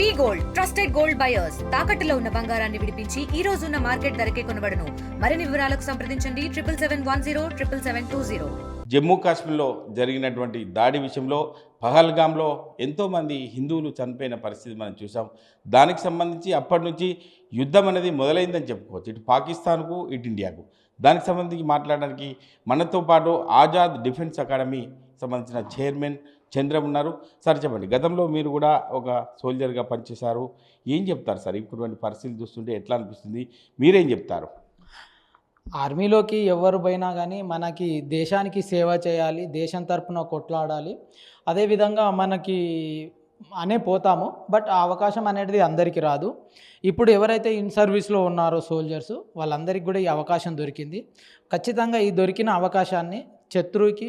V gold trusted gold buyers తాకట్టులో ఉన్న బంగారాన్ని విడిపించి ఈ రోజు ఉన్న మార్కెట్ ధరకే కొనబడను. మరిన్ని వివరాలకు సంప్రదించండి triple seven one zero triple seven two zero. Jammu కాశ్మీర్లో జరిగినటువంటి దాడి విషయంలో పహల్గామ్లో ఎంతోమంది హిందువులు చనిపోయిన పరిస్థితి మనం చూసాం దానికి సంబంధించి అప్పటి నుంచి యుద్ధం అనేది మొదలైందని చెప్పుకోవచ్చు. ఇటు పాకిస్తాన్కు ఇటు ఇండియాకు. దానికి సంబంధించి మాట్లాడడానికి మనతో పాటు ఆజాద్ డిఫెన్స్ అకాడమీ సంబంధించిన చైర్మన్ చంద్రం ఉన్నారు. సార్ చెప్పండి. గతంలో మీరు కూడా ఒక సోల్జర్గా పనిచేశారు. ఏం చెప్తారు సార్? ఇటువంటి పరిస్థితులు చూస్తుంటే ఎట్లా అనిపిస్తుంది? మీరేం చెప్తారు? ఆర్మీలోకి ఎవరు పోయినా కానీ మనకి దేశానికి సేవ చేయాలి దేశం తరపున కొట్లాడాలి. అదేవిధంగా మనకి అనే పోతాము. బట్ ఆ అవకాశం అనేది అందరికీ రాదు. ఇప్పుడు ఎవరైతే ఇన్ సర్వీస్లో ఉన్నారో సోల్జర్స్ వాళ్ళందరికీ కూడా ఈ అవకాశం దొరికింది. ఖచ్చితంగా ఈ దొరికిన అవకాశాన్ని శత్రువుకి.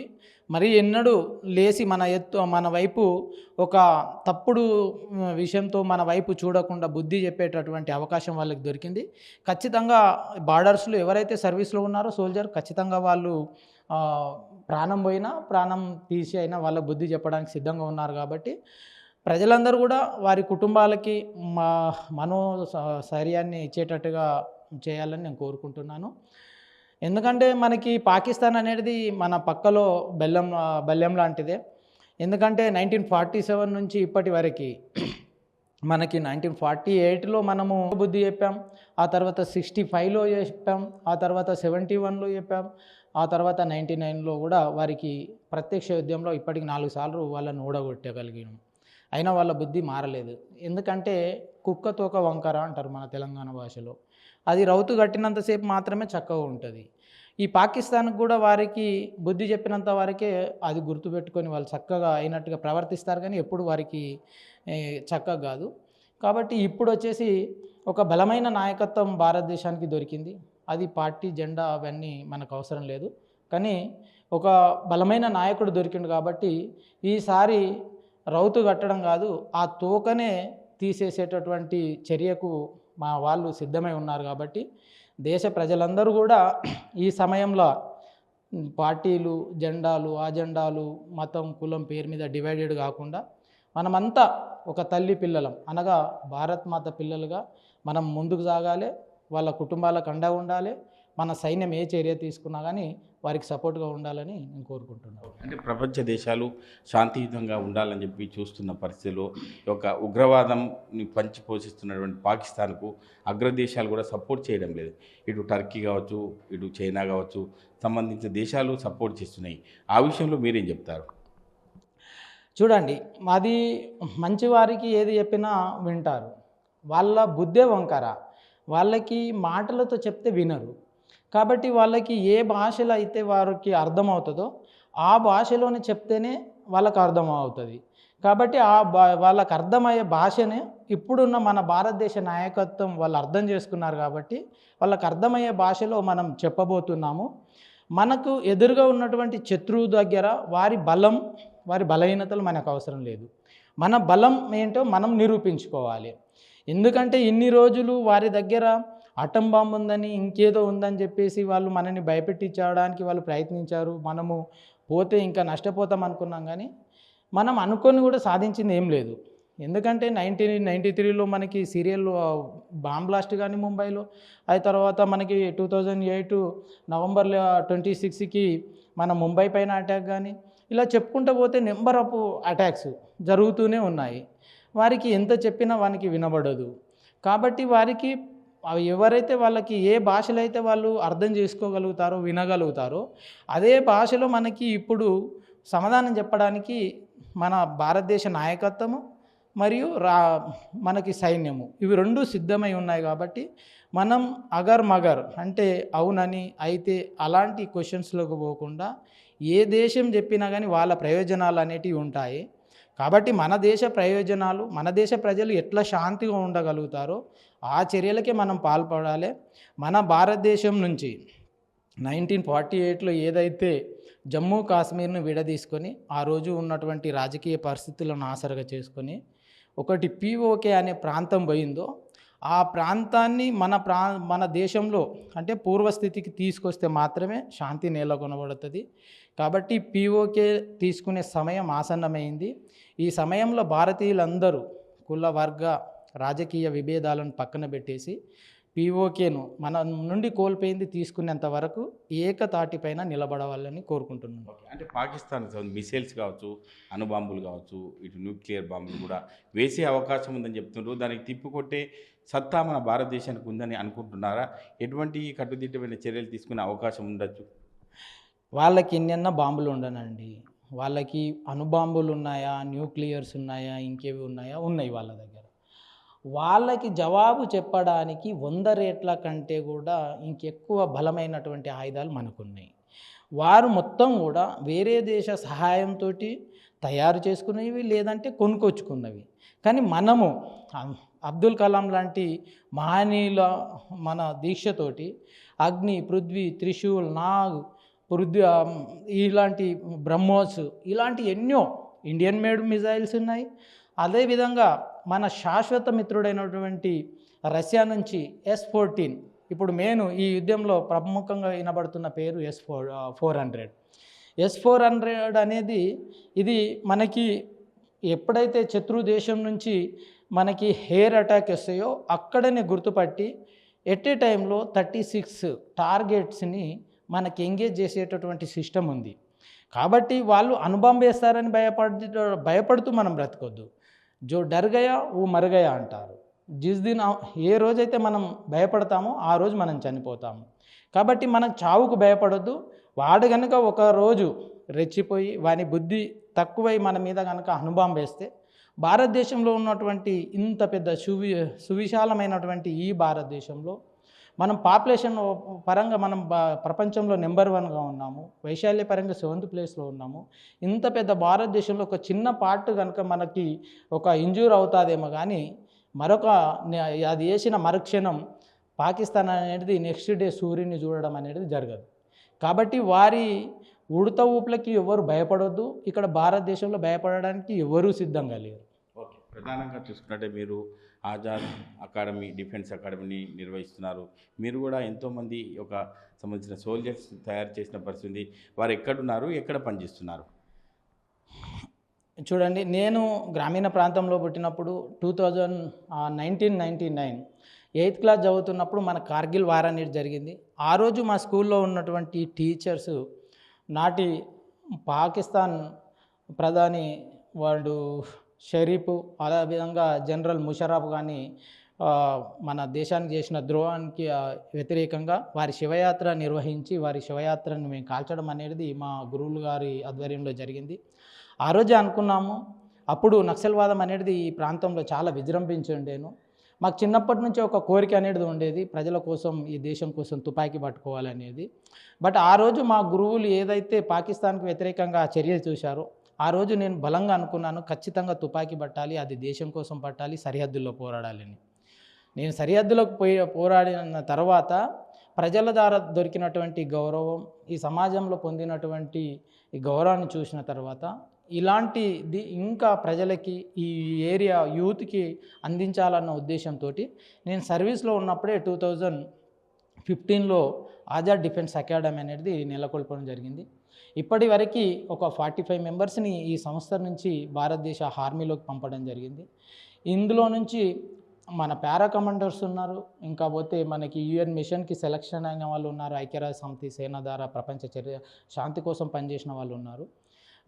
మరి ఎన్నడూ లేచి మన ఎత్తు మన వైపు ఒక తప్పుడు విషయంతో మన వైపు చూడకుండా బుద్ధి చెప్పేటటువంటి అవకాశం వాళ్ళకి దొరికింది. ఖచ్చితంగా బార్డర్స్లో ఎవరైతే సర్వీస్లో ఉన్నారో సోల్జర్ ఖచ్చితంగా వాళ్ళు ప్రాణం పోయినా ప్రాణం తీసి అయినా వాళ్ళ బుద్ధి చెప్పడానికి సిద్ధంగా ఉన్నారు కాబట్టి ప్రజలందరూ కూడా వారి కుటుంబాలకి మా మనో స- స్థైర్యాన్ని ఇచ్చేటట్టుగా చేయాలని నేను కోరుకుంటున్నాను. ఎందుకంటే మనకి పాకిస్తాన్ అనేది మన పక్కలో బెల్లం బెల్లం లాంటిదే. ఎందుకంటే నైన్టీన్ ఫార్టీ సెవెన్ నుంచి ఇప్పటి వరకు మనకి నైన్టీన్ ఫార్టీ ఎయిట్లో మనము బుద్ధి చెప్పాం ఆ తర్వాత సిక్స్టీ ఫైవ్లో చెప్పాం ఆ తర్వాత సెవెంటీ వన్లో చెప్పాం ఆ తర్వాత నైంటీ నైన్లో కూడా వారికి ప్రత్యక్ష యుద్ధంలో ఇప్పటికి నాలుగు సార్లు వాళ్ళని ఓడగొట్టగలిగాం అయినా వాళ్ళ బుద్ధి మారలేదు. ఎందుకంటే కుక్కతోక వంకర అంటారు మన తెలంగాణ భాషలో. అది రౌతు కట్టినంతసేపు మాత్రమే చక్కగా ఉంటుంది. ఈ పాకిస్తాన్కి కూడా వారికి బుద్ధి చెప్పినంత వారికే అది గుర్తుపెట్టుకొని వాళ్ళు చక్కగా అయినట్టుగా ప్రవర్తిస్తారు కానీ ఎప్పుడు వారికి చక్కగా కాదు. కాబట్టి ఇప్పుడు వచ్చేసి ఒక బలమైన నాయకత్వం భారతదేశానికి దొరికింది. అది పార్టీ జెండా అవన్నీ మనకు అవసరం లేదు. కానీ ఒక బలమైన నాయకుడు దొరికిండు కాబట్టి ఈసారి రౌతు కట్టడం కాదు ఆ తోకనే తీసేసేటటువంటి చర్యకు మా వాళ్ళు సిద్ధమై ఉన్నారు కాబట్టి దేశ ప్రజలందరూ కూడా ఈ సమయంలో పార్టీలు జెండాలు అజెండాలు మతం కులం పేరు మీద డివైడెడ్ కాకుండా మనమంతా ఒక తల్లి పిల్లలం. అనగా భారత్ మాత పిల్లలుగా మనం ముందుకు సాగాలి వాళ్ళ కుటుంబాలకు అండగా ఉండాలి మన సైన్యం ఏ చర్య తీసుకున్నా కానీ వారికి సపోర్ట్గా ఉండాలని నేను కోరుకుంటున్నాను. అంటే ప్రపంచ దేశాలు శాంతియుతంగా ఉండాలని చెప్పి చూస్తున్న పరిస్థితిలో యొక్క ఉగ్రవాదంని పంచి పోషిస్తున్నటువంటి పాకిస్తాన్కు అగ్రదేశాలు కూడా సపోర్ట్ చేయడం లేదు. ఇటు టర్కీ కావచ్చు ఇటు చైనా కావచ్చు సంబంధించిన దేశాలు సపోర్ట్ చేస్తున్నాయి. ఆ విషయంలో మీరేం చెప్తారు? చూడండి అది మంచి వారికి ఏది చెప్పినా వింటారు. వాళ్ళ బుద్ధే వంకర. వాళ్ళకి మాటలతో చెప్తే వినరు. కాబట్టి వాళ్ళకి ఏ భాషలో అయితే వారికి అర్థమవుతుందో ఆ భాషలోనే చెప్తేనే వాళ్ళకి అర్థమవుతుంది. కాబట్టి ఆ బా వాళ్ళకి అర్థమయ్యే భాషనే ఇప్పుడున్న మన భారతదేశ నాయకత్వం వాళ్ళు అర్థం చేసుకున్నారు కాబట్టి వాళ్ళకు అర్థమయ్యే భాషలో మనం చెప్పబోతున్నాము. మనకు ఎదురుగా ఉన్నటువంటి శత్రువు దగ్గర వారి బలం వారి బలహీనతలు మనకు అవసరం లేదు. మన బలం ఏంటో మనం నిరూపించుకోవాలి. ఎందుకంటే ఇన్ని రోజులు వారి దగ్గర అటం బాంబు ఉందని ఇంకేదో ఉందని చెప్పేసి వాళ్ళు మనని భయపెట్టించడానికి వాళ్ళు ప్రయత్నించారు. మనము పోతే ఇంకా నష్టపోతాం అనుకున్నాం కానీ మనం అనుకొని కూడా సాధించింది ఏం లేదు. ఎందుకంటే నైన్టీన్ నైంటీ త్రీలో మనకి సీరియల్ బాంబ్ బ్లాస్ట్ కానీ ముంబైలో అది తర్వాత మనకి two thousand eight November twenty సిక్స్కి మన ముంబై పైన అటాక్ కానీ ఇలా చెప్పుకుంటూ పోతే నెంబర్ ఆఫ్ అటాక్స్ జరుగుతూనే ఉన్నాయి. వారికి ఎంత చెప్పినా వానికి వినబడదు. కాబట్టి వారికి అవి ఎవరైతే వాళ్ళకి ఏ భాషలో అయితే వాళ్ళు అర్థం చేసుకోగలుగుతారో వినగలుగుతారో అదే భాషలో మనకి ఇప్పుడు సమాధానం చెప్పడానికి మన భారతదేశ నాయకత్వము మరియు రా మనకి సైన్యము. ఇవి రెండు సిద్ధమై ఉన్నాయి కాబట్టి మనం అగర్ మగర్ అంటే అవునని అయితే అలాంటి క్వశ్చన్స్లోకి పోకుండా ఏ దేశం చెప్పినా కానీ వాళ్ళ ప్రయోజనాలు అనేటివి ఉంటాయి. కాబట్టి మన దేశ ప్రయోజనాలు మన దేశ ప్రజలు ఎట్లా శాంతిగా ఉండగలుగుతారో ఆ చర్యలకే మనం పాల్పడాలి. మన భారతదేశం నుంచి నైన్టీన్ ఫార్టీ ఎయిట్లో ఏదైతే జమ్మూ కాశ్మీర్ను విడదీసుకొని ఆ రోజు ఉన్నటువంటి రాజకీయ పరిస్థితులను ఆసరగా చేసుకొని ఒకటి పీఓకే అనే ప్రాంతం పోయిందో ఆ ప్రాంతాన్ని మన ప్రా మన దేశంలో అంటే పూర్వస్థితికి తీసుకొస్తే మాత్రమే శాంతి నెలకొనబడుతుంది కాబట్టి పీఓకే తీసుకునే సమయం ఆసన్నమైంది. ఈ సమయంలో భారతీయులందరూ కుల వర్గ రాజకీయ విభేదాలను పక్కన పెట్టేసి పీఓకేను మన నుండి కోల్పోయింది తీసుకునేంత వరకు ఏకతాటిపైన నిలబడవాలని కోరుకుంటున్నాను. అంటే పాకిస్తాన్ మిసైల్స్ కావచ్చు అణుబాంబులు కావచ్చు ఇటు న్యూక్లియర్ బాంబులు కూడా వేసే అవకాశం ఉందని చెప్తున్నారు దానికి తిప్పికొట్టే సత్తా మన భారతదేశానికి ఉందని అనుకుంటున్నారా? ఎటువంటి కట్టుదిట్టమైన చర్యలు తీసుకునే అవకాశం ఉండొచ్చు? వాళ్ళకి ఎన్నెన్న బాంబులు ఉండనండి. వాళ్ళకి అణుబాంబులు ఉన్నాయా? న్యూక్లియర్స్ ఉన్నాయా? ఇంకేవి ఉన్నాయా? ఉన్నాయి వాళ్ళ దగ్గర. వాళ్ళకి జవాబు చెప్పడానికి వంద రేట్ల కంటే కూడా ఇంకెక్కువ బలమైనటువంటి ఆయుధాలు మనకున్నాయి. వారు మొత్తం కూడా వేరే దేశ సహాయంతో తయారు చేసుకునేవి లేదంటే కొనుక్కొచ్చుకున్నవి. కానీ మనము అబ్దుల్ కలాం లాంటి మహనీయుల మన దీక్షతోటి అగ్ని పృథ్వీ త్రిశూల్ నాగ్ పృథ్వీ ఇలాంటి బ్రహ్మోస్ ఇలాంటి ఎన్నో ఇండియన్ మేడ్ మిజైల్స్ ఉన్నాయి. అదేవిధంగా మన శాశ్వత మిత్రుడైనటువంటి రష్యా నుంచి ఎస్ ఫోర్టీన్ ఇప్పుడు నేను ఈ యుద్ధంలో ప్రముఖంగా వినబడుతున్న పేరు S four four hundred. S four hundred అనేది ఇది మనకి ఎప్పుడైతే శత్రు దేశం నుంచి మనకి హెయిర్ అటాక్ వస్తాయో అక్కడనే గుర్తుపట్టి ఎట్ ఏ టైంలో థర్టీ సిక్స్ టార్గెట్స్ని మనకి ఎంగేజ్ చేసేటటువంటి సిస్టమ్ ఉంది. కాబట్టి వాళ్ళు అనుబంబేస్తారని భయపడి భయపడుతూ మనం బ్రతకొద్దు. జో డర్ గయా ఓ మరగయా అంటారు. జిస్ దిన్ ఏ రోజైతే మనం భయపడతామో ఆ రోజు మనం చనిపోతాము. కాబట్టి మనం చావుకు భయపడొద్దు. వాడు కనుక ఒక రోజు రెచ్చిపోయి వాని బుద్ధి తక్కువై మన మీద కనుక అనుభవం వేస్తే భారతదేశంలో ఉన్నటువంటి ఇంత పెద్ద సువి సువిశాలమైనటువంటి ఈ భారతదేశంలో మనం పాపులేషన్ పరంగా మనం ప్రపంచంలో నెంబర్ వన్గా ఉన్నాము. వైశాల్య పరంగా సెవెంత్ ప్లేస్లో ఉన్నాము. ఇంత పెద్ద భారతదేశంలో ఒక చిన్న పార్ట్ కనుక మనకి ఒక ఇంజూర్ అవుతుందేమో కానీ మరొక అది వేసిన మరుక్షణం పాకిస్తాన్ అనేది నెక్స్ట్ డే సూర్యుని చూడడం అనేది జరగదు. కాబట్టి వారి ఉడత ఊపులకి ఎవరు భయపడొద్దు. ఇక్కడ భారతదేశంలో భయపడడానికి ఎవరూ సిద్ధంగా లేరు. ఓకే. ప్రధానంగా చూసుకున్నట్టే మీరు ఆజాద్ అకాడమీ డిఫెన్స్ అకాడమీని నిర్వహిస్తున్నారు. మీరు కూడా ఎంతోమంది ఒక సంబంధించిన సోల్జర్స్ తయారు చేసిన పరిస్థితి వారు ఎక్కడున్నారు? ఎక్కడ పనిచేస్తున్నారు? చూడండి నేను గ్రామీణ ప్రాంతంలో పుట్టినప్పుడు two thousand nineteen ninety nine eighth class చదువుతున్నప్పుడు మన కార్గిల్ వార్ అనేది జరిగింది. ఆ రోజు మా స్కూల్లో ఉన్నటువంటి టీచర్స్ నాటి పాకిస్తాన్ ప్రధాని వాడు షరీఫ్ అదేవిధంగా జనరల్ ముషరఫ్ కానీ మన దేశానికి చేసిన ద్రోహానికి వ్యతిరేకంగా వారి శివయాత్ర నిర్వహించి వారి శివయాత్రను మేము కాల్చడం అనేది మా గురువులు గారి ఆధ్వర్యంలో జరిగింది. ఆ రోజే అనుకున్నాము. అప్పుడు నక్సల్వాదం అనేది ఈ ప్రాంతంలో చాలా విజృంభించి ఉండేను. మాకు చిన్నప్పటి నుంచి ఒక కోరిక అనేది ఉండేది ప్రజల కోసం ఈ దేశం కోసం తుపాకీ పట్టుకోవాలనేది బట్ ఆ రోజు మా గురువులు ఏదైతే పాకిస్తాన్కి వ్యతిరేకంగా చర్యలు చూశారో ఆ రోజు నేను బలంగా అనుకున్నాను ఖచ్చితంగా తుపాకీ పట్టాలి అది దేశం కోసం పట్టాలి సరిహద్దుల్లో పోరాడాలని నేను సరిహద్దులకు పోయి పోరాడిన తర్వాత ప్రజల ద్వారా దొరికినటువంటి గౌరవం ఈ సమాజంలో పొందినటువంటి ఈ గౌరవాన్ని చూసిన తర్వాత ఇలాంటిది ఇంకా ప్రజలకి ఈ ఏరియా యూత్కి అందించాలన్న ఉద్దేశంతో నేను సర్వీస్లో ఉన్నప్పుడే టూ థౌజండ్ ఫిఫ్టీన్లో ఆజాద్ డిఫెన్స్ అకాడమీ అనేది నెలకొల్పడం జరిగింది. ఇప్పటి వరకు ఒక ఫార్టీ ఫైవ్ మెంబర్స్ని ఈ సంస్థ నుంచి భారతదేశ ఆర్మీలోకి పంపడం జరిగింది. ఇందులో నుంచి మన పారా కమాండర్స్ ఉన్నారు ఇంకా పోతే మనకి యుఎన్ మిషన్కి సెలక్షన్ అయిన వాళ్ళు ఉన్నారు ఐక్యరాజ్య సమితి సేన ద్వారా ప్రపంచ చర్య శాంతి కోసం పనిచేసిన వాళ్ళు ఉన్నారు.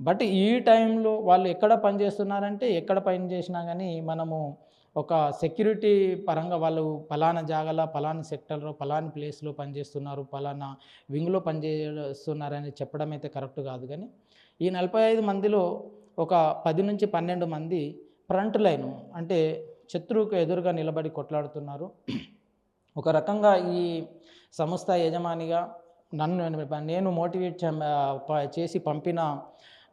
బట్ ఈ టైంలో వాళ్ళు ఎక్కడ పనిచేస్తున్నారంటే ఎక్కడ పని చేసినా కానీ మనము ఒక సెక్యూరిటీ పరంగా వాళ్ళు పలానా జాగాలో పలానా సెక్టర్లో ఫలాని ప్లేస్లో పనిచేస్తున్నారు పలానా వింగ్లో పనిచేస్తున్నారని చెప్పడం అయితే కరెక్ట్ కాదు కానీ ఈ నలభై ఐదు మందిలో ఒక పది నుంచి పన్నెండు మంది ఫ్రంట్ లైన్ అంటే శత్రువుకు ఎదురుగా నిలబడి కొట్లాడుతున్నారు. ఒక రకంగా ఈ సంస్థ యజమానిగా నన్ను నేను మోటివేట్ చే- ప- చేసి పంపిన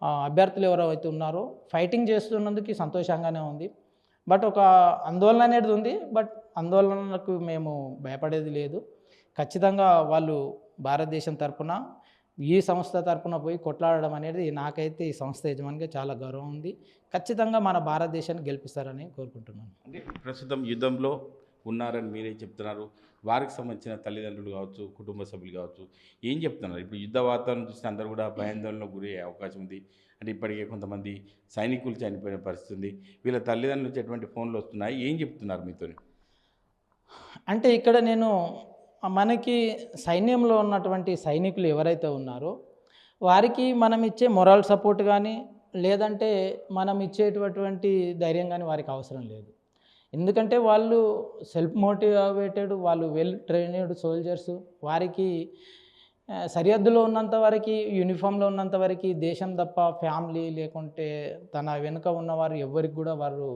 అభ్యర్థులు ఎవరైతే ఉన్నారో ఫైటింగ్ చేస్తున్నందుకు సంతోషంగానే ఉంది. బట్ ఒక ఆందోళన అనేది ఉంది. బట్ ఆందోళనకు మేము భయపడేది లేదు. ఖచ్చితంగా వాళ్ళు భారతదేశం తరపున ఈ సంస్థ తరపున పోయి కొట్లాడడం అనేది నాకైతే ఈ సంస్థ యజమానిగా చాలా గౌరవం ఉంది. ఖచ్చితంగా మన భారతదేశాన్ని గెలిపిస్తారని కోరుకుంటున్నాను. అంటే ప్రస్తుతం యుద్ధంలో ఉన్నారని మీరే చెప్తున్నారు. వారికి సంబంధించిన తల్లిదండ్రులు కావచ్చు కుటుంబ సభ్యులు కావచ్చు ఏం చెప్తున్నారు? ఇప్పుడు యుద్ధ వాతావరణం చూస్తే అందరూ కూడా భయాందోళనకు గురి అవకాశం ఉంది. అంటే ఇప్పటికే కొంతమంది సైనికులు చనిపోయిన పరిస్థితి ఉంది. వీళ్ళ తల్లిదండ్రుల నుంచి ఎటువంటి ఫోన్లు వస్తున్నాయి? ఏం చెప్తున్నారు మీతో అంటే ఇక్కడ నేను మనకి సైన్యంలో ఉన్నటువంటి సైనికులు ఎవరైతే ఉన్నారో వారికి మనం ఇచ్చే మొరల్ సపోర్ట్ కానీ లేదంటే మనం ఇచ్చేటటువంటి ధైర్యం కానీ వారికి అవసరం లేదు. ఎందుకంటే వాళ్ళు సెల్ఫ్ మోటివేటెడ్ వాళ్ళు వెల్ ట్రైనడ్ సోల్జర్స్ వారికి సరిహద్దులో ఉన్నంత వరకు యూనిఫామ్లో ఉన్నంత వరకు దేశం తప్ప ఫ్యామిలీ లేకుంటే తన వెనుక ఉన్నవారు ఎవరికి కూడా వారు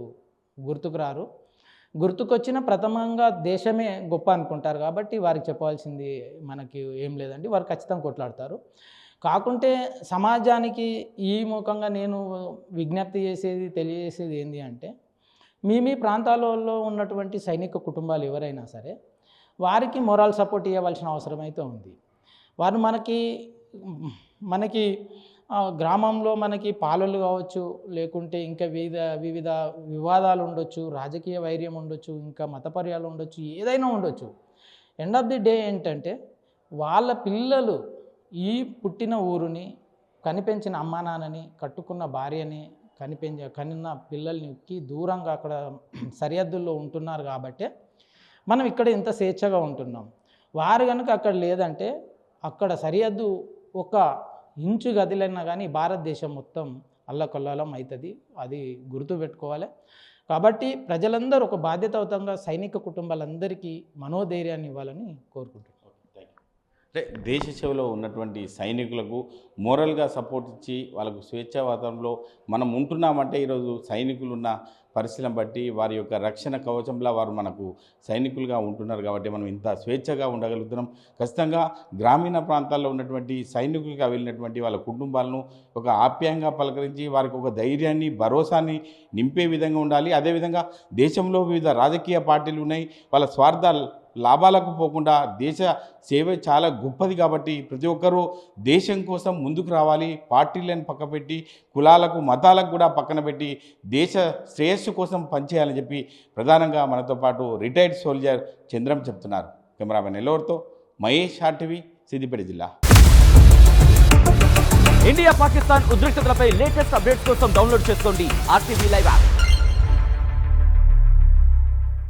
గుర్తుకు రారు. గుర్తుకొచ్చిన ప్రథమంగా దేశమే గొప్ప అనుకుంటారు కాబట్టి వారికి చెప్పాల్సింది మనకి ఏం లేదండి. వారు ఖచ్చితంగా కొట్లాడతారు. కాకుంటే సమాజానికి ఈ ముఖంగా నేను విజ్ఞప్తి చేసేది తెలియజేసేది ఏంటి అంటే మీ మీ ప్రాంతాలలో ఉన్నటువంటి సైనిక కుటుంబాలు ఎవరైనా సరే వారికి మొరల్ సపోర్ట్ ఇవ్వవలసిన అవసరం అయితే ఉంది. వారు మనకి మనకి గ్రామంలో మనకి పాలలు కావచ్చు లేకుంటే ఇంకా వివిధ వివిధ వివాదాలు ఉండొచ్చు రాజకీయ వైర్యం ఉండొచ్చు ఇంకా మతపర్యాలు ఉండొచ్చు ఏదైనా ఉండొచ్చు. ఎండ్ ఆఫ్ ది డే ఏంటంటే వాళ్ళ పిల్లలు ఈ పుట్టిన ఊరుని కనిపెంచిన అమ్మానాన్నని కట్టుకున్న భార్యని కనిపించ కనిన పిల్లల్నికి దూరంగా అక్కడ సరిహద్దుల్లో ఉంటున్నారు కాబట్టి మనం ఇక్కడ ఇంత స్వేచ్ఛగా ఉంటున్నాం. వారు కనుక అక్కడ లేదంటే అక్కడ సరిహద్దు ఒక ఇంచు గదిలైనా కానీ భారతదేశం మొత్తం అల్లకొల్లాలం అవుతుంది అది గుర్తుపెట్టుకోవాలి కాబట్టి ప్రజలందరూ ఒక బాధ్యతాయుతంగా సైనిక కుటుంబాలందరికీ మనోధైర్యాన్ని ఇవ్వాలని కోరుకుంటున్నాను అంటే దేశ సేవలో ఉన్నటువంటి సైనికులకు మోరల్గా సపోర్ట్ ఇచ్చి వాళ్ళకు స్వేచ్ఛా వాతావరణంలో మనం ఉంటున్నామంటే ఈరోజు సైనికులు ఉన్న బట్టి వారి యొక్క రక్షణ కవచంలా వారు మనకు సైనికులుగా ఉంటున్నారు కాబట్టి మనం ఇంత స్వేచ్ఛగా ఉండగలుగుతున్నాం. ఖచ్చితంగా గ్రామీణ ప్రాంతాల్లో ఉన్నటువంటి సైనికులుగా వెళ్ళినటువంటి వాళ్ళ కుటుంబాలను ఒక ఆప్యాయంగా పలకరించి వారికి ఒక ధైర్యాన్ని భరోసాని నింపే విధంగా ఉండాలి. అదేవిధంగా దేశంలో వివిధ రాజకీయ పార్టీలు ఉన్నాయి. వాళ్ళ స్వార్థాలు లాభాలకు పోకుండా దేశ సేవ చాలా గొప్పది కాబట్టి ప్రతి ఒక్కరూ దేశం కోసం ముందుకు రావాలి పార్టీలను పక్కపెట్టి కులాలకు మతాలకు కూడా పక్కన పెట్టి దేశ శ్రేయస్సు కోసం పనిచేయాలని చెప్పి ప్రధానంగా మనతో పాటు రిటైర్డ్ సోల్జర్ చంద్రం చెప్తున్నారు. కెమెరామెన్ ఎల్లవరితో మహేష్ ఆర్టీవీ సిద్దిపేట జిల్లా. ఇండియా పాకిస్తాన్ ఉద్రిక్తతలపై లేటెస్ట్ అప్డేట్స్ కోసం డౌన్లోడ్ చేసుకోండి ఆర్టీవీ లైవ్ యాప్.